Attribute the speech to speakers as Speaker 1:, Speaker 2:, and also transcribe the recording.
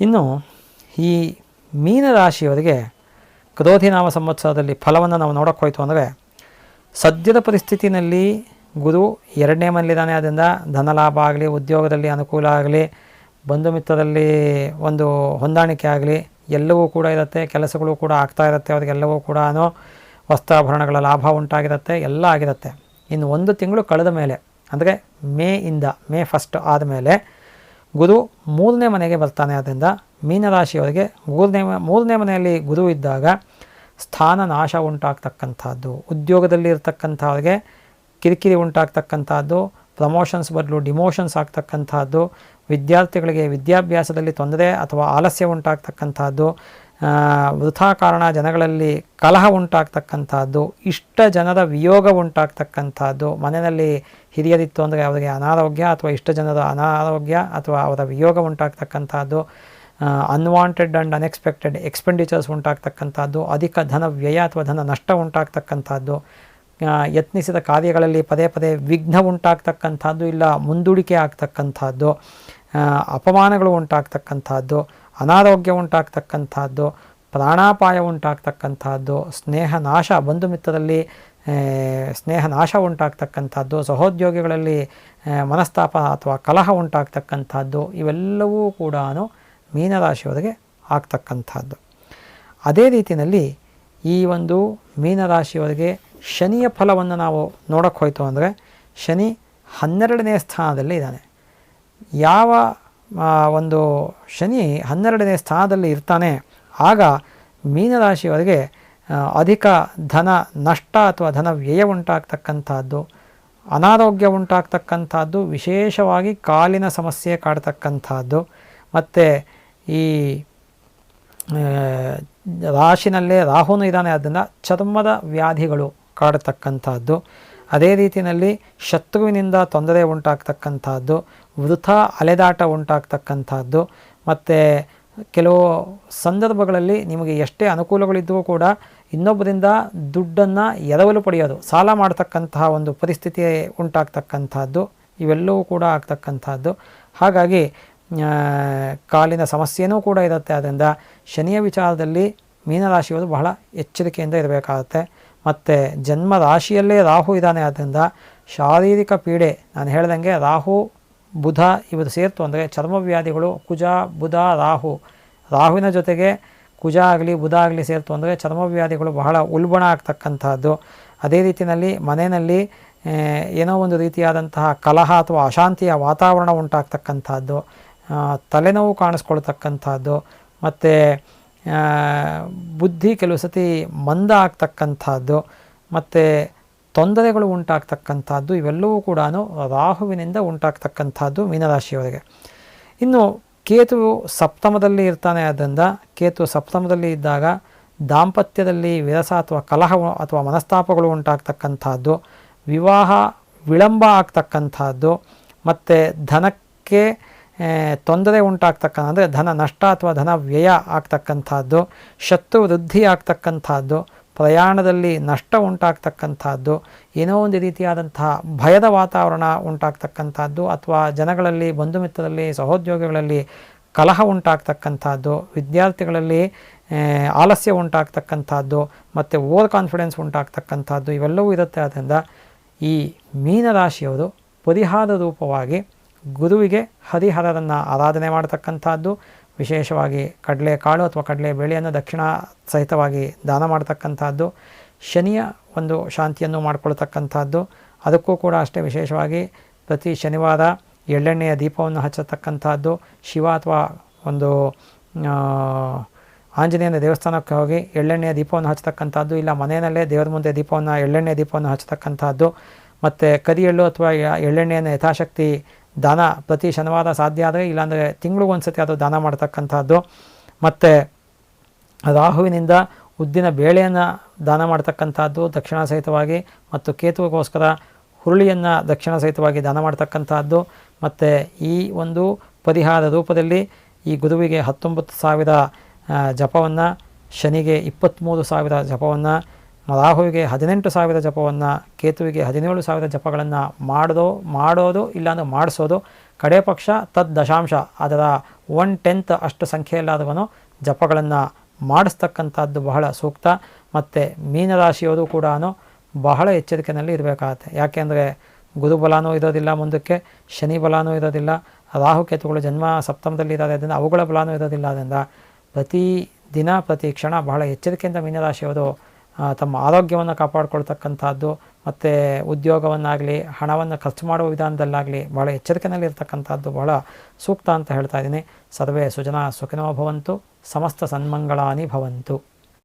Speaker 1: ಇನ್ನು ಈ ಮೀನರಾಶಿಯವರಿಗೆ ಕ್ರೋಧಿನಾಮ ಸಂವತ್ಸರದಲ್ಲಿ ಫಲವನ್ನು ನಾವು ನೋಡೋಕೆ ಹೋಯಿತು ಅಂದರೆ ಸದ್ಯದ ಪರಿಸ್ಥಿತಿನಲ್ಲಿ ಗುರು ಎರಡನೇ ಮನೇಲಿದ್ದಾನೆ ಧನ ಧನಲಾಭ ಆಗಲಿ, ಉದ್ಯೋಗದಲ್ಲಿ ಅನುಕೂಲ ಆಗಲಿ, ಬಂಧು ಮಿತ್ರರಲ್ಲಿ ಒಂದು ಹೊಂದಾಣಿಕೆ ಆಗಲಿ, ಎಲ್ಲವೂ ಕೂಡ ಇರುತ್ತೆ. ಕೆಲಸಗಳು ಕೂಡ ಆಗ್ತಾ ಇರುತ್ತೆ. ಅವರಿಗೆಲ್ಲವೂ ಕೂಡ ವಸ್ತ್ರಾಭರಣಗಳ ಲಾಭ ಉಂಟಾಗಿರುತ್ತೆ. ಎಲ್ಲ ಆಗಿರುತ್ತೆ. ಇನ್ನು ಒಂದು ತಿಂಗಳು ಕಳೆದ ಮೇಲೆ, ಅಂದರೆ ಮೇ ಇಂದ, ಮೇ ಫಸ್ಟ್ ಆದಮೇಲೆ ಗುರು ಮೂರನೇ ಮನೆಗೆ ಬರ್ತಾನೆ. ಆದ್ದರಿಂದ ಮೀನರಾಶಿಯವರಿಗೆ ಮೂರನೇ ಮೂರನೇ ಮನೆಯಲ್ಲಿ ಗುರು ಇದ್ದಾಗ ಸ್ಥಾನ ನಾಶ ಉಂಟಾಗ್ತಕ್ಕಂಥದ್ದು. ಉದ್ಯೋಗದಲ್ಲಿ ಇರ್ತಕ್ಕಂಥವ್ರಿಗೆ ಕಿರಿಕಿರಿ ಉಂಟಾಗ್ತಕ್ಕಂಥದ್ದು. ಪ್ರಮೋಷನ್ಸ್ ಬದಲು ಡಿಮೋಷನ್ಸ್ ಆಗ್ತಕ್ಕಂಥದ್ದು. ವಿದ್ಯಾರ್ಥಿಗಳಿಗೆ ವಿದ್ಯಾಭ್ಯಾಸದಲ್ಲಿ ತೊಂದರೆ ಅಥವಾ ಆಲಸ್ಯ ಉಂಟಾಗ್ತಕ್ಕಂಥದ್ದು. ವೃಥಾ ಕಾರಣ ಜನಗಳಲ್ಲಿ ಕಲಹ ಉಂಟಾಗ್ತಕ್ಕಂಥದ್ದು, ಇಷ್ಟ ಜನರ ವಿಯೋಗ ಉಂಟಾಗ್ತಕ್ಕಂಥದ್ದು. ಮನೆಯಲ್ಲಿ ಹಿರಿಯರಿತ್ತು ಅಂದರೆ ಅವರಿಗೆ ಅನಾರೋಗ್ಯ ಅಥವಾ ಇಷ್ಟ ಜನರ ಅನಾರೋಗ್ಯ ಅಥವಾ ಅವರ ವಿಯೋಗ ಉಂಟಾಗ್ತಕ್ಕಂಥದ್ದು. ಅನ್ವಾಂಟೆಡ್ ಆ್ಯಂಡ್ ಅನ್ಎಕ್ಸ್ಪೆಕ್ಟೆಡ್ ಎಕ್ಸ್ಪೆಂಡಿಚರ್ಸ್ ಉಂಟಾಗ್ತಕ್ಕಂಥದ್ದು. ಅಧಿಕ ಧನ ವ್ಯಯ ಅಥವಾ ಧನ ನಷ್ಟ ಉಂಟಾಗ್ತಕ್ಕಂಥದ್ದು. ಯತ್ನಿಸಿದ ಕಾರ್ಯಗಳಲ್ಲಿ ಪದೇ ಪದೇ ವಿಘ್ನ ಉಂಟಾಗ್ತಕ್ಕಂಥದ್ದು ಇಲ್ಲ, ಮುಂದೂಡಿಕೆ ಆಗ್ತಕ್ಕಂಥದ್ದು. ಅಪಮಾನಗಳು ಉಂಟಾಗ್ತಕ್ಕಂಥದ್ದು, ಅನಾರೋಗ್ಯ ಉಂಟಾಗ್ತಕ್ಕಂಥದ್ದು, ಪ್ರಾಣಾಪಾಯ ಉಂಟಾಗ್ತಕ್ಕಂಥದ್ದು, ಸ್ನೇಹ ನಾಶ, ಬಂಧು ಮಿತ್ರರಲ್ಲಿ ಸ್ನೇಹ ನಾಶ ಉಂಟಾಗ್ತಕ್ಕಂಥದ್ದು, ಸಹೋದ್ಯೋಗಿಗಳಲ್ಲಿ ಮನಸ್ತಾಪ ಅಥವಾ ಕಲಹ ಉಂಟಾಗ್ತಕ್ಕಂಥದ್ದು, ಇವೆಲ್ಲವೂ ಕೂಡ ಮೀನರಾಶಿಯವರಿಗೆ ಆಗ್ತಕ್ಕಂಥದ್ದು. ಅದೇ ರೀತಿಯಲ್ಲಿ ಈ ಒಂದು ಮೀನರಾಶಿಯವರಿಗೆ ಶನಿಯ ಫಲವನ್ನು ನಾವು ನೋಡೋಕ್ಕೆ ಹೋಯಿತು ಅಂದರೆ, ಶನಿ ಹನ್ನೆರಡನೇ ಸ್ಥಾನದಲ್ಲಿ ಇದ್ದಾನೆ. ಯಾವ ಒಂದು ಶನಿ ಹನ್ನೆರಡನೇ ಸ್ಥಾನದಲ್ಲಿ ಇರ್ತಾನೆ, ಆಗ ಮೀನರಾಶಿಯವರಿಗೆ ಅಧಿಕ ಧನ ನಷ್ಟ ಅಥವಾ ಧನ ವ್ಯಯ ಉಂಟಾಗ್ತಕ್ಕಂಥದ್ದು, ಅನಾರೋಗ್ಯ ಉಂಟಾಗ್ತಕ್ಕಂಥದ್ದು, ವಿಶೇಷವಾಗಿ ಕಾಲಿನ ಸಮಸ್ಯೆ ಕಾಡ್ತಕ್ಕಂಥದ್ದು, ಮತ್ತು ಈ ರಾಶಿನಲ್ಲೇ ರಾಹುನು ಇದ್ದಾನೆ ಆದ್ದರಿಂದ ಚರ್ಮದ ವ್ಯಾಧಿಗಳು ಕಾಡತಕ್ಕಂಥದ್ದು. ಅದೇ ರೀತಿಯಲ್ಲಿ ಶತ್ರುವಿನಿಂದ ತೊಂದರೆ ಉಂಟಾಗ್ತಕ್ಕಂಥದ್ದು, ವೃಥ ಅಲೆದಾಟ ಉಂಟಾಗ್ತಕ್ಕಂಥದ್ದು, ಮತ್ತು ಕೆಲವು ಸಂದರ್ಭಗಳಲ್ಲಿ ನಿಮಗೆ ಎಷ್ಟೇ ಅನುಕೂಲಗಳಿದ್ದರೂ ಕೂಡ ಇನ್ನೊಬ್ಬರಿಂದ ದುಡ್ಡನ್ನು ಎರವಲು ಪಡೆಯೋದು, ಸಾಲ ಮಾಡ್ತಕ್ಕಂತಹ ಒಂದು ಪರಿಸ್ಥಿತಿ ಉಂಟಾಗ್ತಕ್ಕಂಥದ್ದು, ಇವೆಲ್ಲವೂ ಕೂಡ ಆಗ್ತಕ್ಕಂಥದ್ದು. ಹಾಗಾಗಿ ಕಾಲಿನ ಸಮಸ್ಯೆನೂ ಕೂಡ ಇರುತ್ತೆ. ಆದ್ದರಿಂದ ಶನಿಯ ವಿಚಾರದಲ್ಲಿ ಮೀನರಾಶಿಯವರು ಬಹಳ ಎಚ್ಚರಿಕೆಯಿಂದ ಇರಬೇಕಾಗುತ್ತೆ. ಮತ್ತು ಜನ್ಮ ರಾಶಿಯಲ್ಲೇ ರಾಹು ಇದ್ದಾನೆ. ಆದ್ದರಿಂದ ಶಾರೀರಿಕ ಪೀಡೆ, ನಾನು ಹೇಳ್ದಂಗೆ ರಾಹು, ಬುಧ ಇವರು ಸೇರ್ತು ಅಂದರೆ ಚರ್ಮವ್ಯಾಧಿಗಳು, ಕುಜ, ಬುಧ, ರಾಹು. ರಾಹುವಿನ ಜೊತೆಗೆ ಕುಜ ಆಗಲಿ, ಬುಧ ಆಗಲಿ ಸೇರ್ತು ಅಂದರೆ ಚರ್ಮವ್ಯಾಧಿಗಳು ಬಹಳ ಉಲ್ಬಣ ಆಗ್ತಕ್ಕಂಥದ್ದು. ಅದೇ ರೀತಿಯಲ್ಲಿ ಮನೆಯಲ್ಲಿ ಏನೋ ಒಂದು ರೀತಿಯಾದಂತಹ ಕಲಹ ಅಥವಾ ಅಶಾಂತಿಯ ವಾತಾವರಣ ಉಂಟಾಗ್ತಕ್ಕಂಥದ್ದು. ತಲೆನೋವು ಕಾಣಿಸ್ಕೊಳ್ತಕ್ಕಂಥದ್ದು. ಮತ್ತು ಬುದ್ಧಿ ಕೆಲವು ಸತಿ ಮಂದ ಆಗ್ತಕ್ಕಂಥದ್ದು ಮತ್ತು ತೊಂದರೆಗಳು ಉಂಟಾಗ್ತಕ್ಕಂಥದ್ದು, ಇವೆಲ್ಲವೂ ಕೂಡ ರಾಹುವಿನಿಂದ ಉಂಟಾಗ್ತಕ್ಕಂಥದ್ದು ಮೀನರಾಶಿಯವರಿಗೆ. ಇನ್ನು ಕೇತು ಸಪ್ತಮದಲ್ಲಿ ಇರ್ತಾನೆ ಆದ್ದರಿಂದ ಕೇತು ಸಪ್ತಮದಲ್ಲಿ ಇದ್ದಾಗ ದಾಂಪತ್ಯದಲ್ಲಿ ವಿರಸ ಅಥವಾ ಕಲಹ ಅಥವಾ ಮನಸ್ತಾಪಗಳು ಉಂಟಾಗ್ತಕ್ಕಂಥದ್ದು, ವಿವಾಹ ವಿಳಂಬ ಆಗ್ತಕ್ಕಂಥದ್ದು, ಮತ್ತು ಧನಕ್ಕೆ ತೊಂದರೆ ಉಂಟಾಗ್ತಕ್ಕಂಥ ಅಂದರೆ ಧನ ನಷ್ಟ ಅಥವಾ ಧನ ವ್ಯಯ ಆಗ್ತಕ್ಕಂಥದ್ದು, ಶತ್ರು ವೃದ್ಧಿ ಆಗ್ತಕ್ಕಂಥದ್ದು, ಪ್ರಯಾಣದಲ್ಲಿ ನಷ್ಟ ಉಂಟಾಗ್ತಕ್ಕಂಥದ್ದು, ಏನೋ ಒಂದು ರೀತಿಯಾದಂತಹ ಭಯದ ವಾತಾವರಣ ಉಂಟಾಗ್ತಕ್ಕಂಥದ್ದು, ಅಥವಾ ಜನಗಳಲ್ಲಿ, ಬಂಧು ಮಿತ್ರರಲ್ಲಿ, ಸಹೋದ್ಯೋಗಿಗಳಲ್ಲಿ ಕಲಹ ಉಂಟಾಗ್ತಕ್ಕಂಥದ್ದು, ವಿದ್ಯಾರ್ಥಿಗಳಲ್ಲಿ ಆಲಸ್ಯ ಉಂಟಾಗ್ತಕ್ಕಂಥದ್ದು, ಮತ್ತು ಓವರ್ ಕಾನ್ಫಿಡೆನ್ಸ್ ಉಂಟಾಗ್ತಕ್ಕಂಥದ್ದು, ಇವೆಲ್ಲವೂ ಇರುತ್ತೆ. ಆದ್ದರಿಂದ ಈ ಮೀನರಾಶಿಯವರು ಪರಿಹಾರ ರೂಪವಾಗಿ ಗುರುವಿಗೆ ಹರಿಹರರನ್ನು ಆರಾಧನೆ ಮಾಡತಕ್ಕಂಥದ್ದು, ವಿಶೇಷವಾಗಿ ಕಡಲೆಕಾಳು ಅಥವಾ ಕಡಲೆ ಬೇಳೆಯನ್ನು ದಕ್ಷಿಣ ಸಹಿತವಾಗಿ ದಾನ ಮಾಡತಕ್ಕಂಥದ್ದು, ಶನಿಯ ಒಂದು ಶಾಂತಿಯನ್ನು ಮಾಡಿಕೊಳ್ತಕ್ಕಂಥದ್ದು, ಅದಕ್ಕೂ ಕೂಡ ಅಷ್ಟೇ ವಿಶೇಷವಾಗಿ ಪ್ರತಿ ಶನಿವಾರ ಎಳ್ಳೆಣ್ಣೆಯ ದೀಪವನ್ನು ಹಚ್ಚತಕ್ಕಂಥದ್ದು, ಶಿವ ಅಥವಾ ಒಂದು ಆಂಜನೇಯನ ದೇವಸ್ಥಾನಕ್ಕೆ ಹೋಗಿ ಎಳ್ಳೆಣ್ಣೆಯ ದೀಪವನ್ನು ಹಚ್ಚತಕ್ಕಂಥದ್ದು, ಇಲ್ಲ ಮನೆಯಲ್ಲೇ ದೇವರ ಮುಂದೆ ದೀಪವನ್ನು, ಎಳ್ಳೆಣ್ಣೆಯ ದೀಪವನ್ನು ಹಚ್ಚತಕ್ಕಂಥದ್ದು, ಮತ್ತು ಕರಿ ಎಳ್ಳು ಅಥವಾ ಎಳ್ಳೆಣ್ಣೆಯನ್ನು ಯಥಾಶಕ್ತಿ ದಾನ ಪ್ರತಿ ಶನಿವಾರ ಸಾಧ್ಯ ಆದರೆ ಇಲ್ಲಾಂದರೆ ತಿಂಗಳಿಗೊಂದು ಸತಿ ಅದು ದಾನ ಮಾಡ್ತಕ್ಕಂಥದ್ದು. ಮತ್ತು ರಾಹುವಿನಿಂದ ಉದ್ದಿನ ಬೇಳೆಯನ್ನು ದಾನ ಮಾಡ್ತಕ್ಕಂಥದ್ದು ದಕ್ಷಿಣ ಸಹಿತವಾಗಿ ಮತ್ತು ಕೇತುವಿಗೋಸ್ಕರ ಹುರುಳಿಯನ್ನು ದಕ್ಷಿಣ ಸಹಿತವಾಗಿ ದಾನ ಮಾಡ್ತಕ್ಕಂಥದ್ದು. ಮತ್ತು ಈ ಒಂದು ಪರಿಹಾರ ರೂಪದಲ್ಲಿ ಈ ಗುರುವಿಗೆ ಹತ್ತೊಂಬತ್ತು ಸಾವಿರ ಜಪವನ್ನು, ಶನಿಗೆ ಇಪ್ಪತ್ತ್ಮೂರು ಸಾವಿರ ಜಪವನ್ನು ರಾಹುವಿಗೆ ಹದಿನೆಂಟು ಸಾವಿರ ಜಪವನ್ನು, ಕೇತುವಿಗೆ ಹದಿನೇಳು ಸಾವಿರ ಜಪಗಳನ್ನು ಮಾಡೋದು ಮಾಡೋದು ಇಲ್ಲಾಂದ್ರೆ ಮಾಡಿಸೋದು ಕಡೆ ಪಕ್ಷ ತದ್ ದಶಾಂಶ. ಅದರ ಒನ್ ಟೆಂತ್ ಅಷ್ಟು ಸಂಖ್ಯೆಯಲ್ಲಾದವನು ಜಪಗಳನ್ನು ಮಾಡಿಸ್ತಕ್ಕಂಥದ್ದು ಬಹಳ ಸೂಕ್ತ. ಮತ್ತು ಮೀನರಾಶಿಯವರು ಕೂಡ ಬಹಳ ಎಚ್ಚರಿಕೆಯಲ್ಲಿ ಇರಬೇಕಾಗತ್ತೆ. ಯಾಕೆಂದರೆ ಗುರುಬಲನೂ ಇರೋದಿಲ್ಲ ಮುಂದಕ್ಕೆ, ಶನಿ ಬಲನೂ ಇರೋದಿಲ್ಲ ರಾಹುಕೇತುಗಳು ಜನ್ಮ ಸಪ್ತಮದಲ್ಲಿ ಇರೋದ್ರಿಂದ ಅವುಗಳ ಬಲನೂ ಇರೋದಿಲ್ಲ. ಅದರಿಂದ ಪ್ರತಿ ದಿನ, ಪ್ರತಿ ಕ್ಷಣ ಬಹಳ ಎಚ್ಚರಿಕೆಯಿಂದ ಮೀನರಾಶಿಯವರು ತಮ್ಮ ಆರೋಗ್ಯವನ್ನು ಕಾಪಾಡಿಕೊಳ್ತಕ್ಕಂಥದ್ದು, ಮತ್ತು ಉದ್ಯೋಗವನ್ನಾಗಲಿ, ಹಣವನ್ನು ಖರ್ಚು ಮಾಡುವ ವಿಧಾನದಲ್ಲಾಗಲಿ ಭಾಳ ಎಚ್ಚರಿಕೆಯಲ್ಲಿ ಇರ್ತಕ್ಕಂಥದ್ದು ಬಹಳ ಸೂಕ್ತ ಅಂತ ಹೇಳ್ತಾ ಇದ್ದೀನಿ. ಸರ್ವೇ ಸುಜನ ಸುಖಿನೋ ಭವಂತು, ಸಮಸ್ತ ಸನ್ಮಂಗಳಾನಿ ಭವಂತು.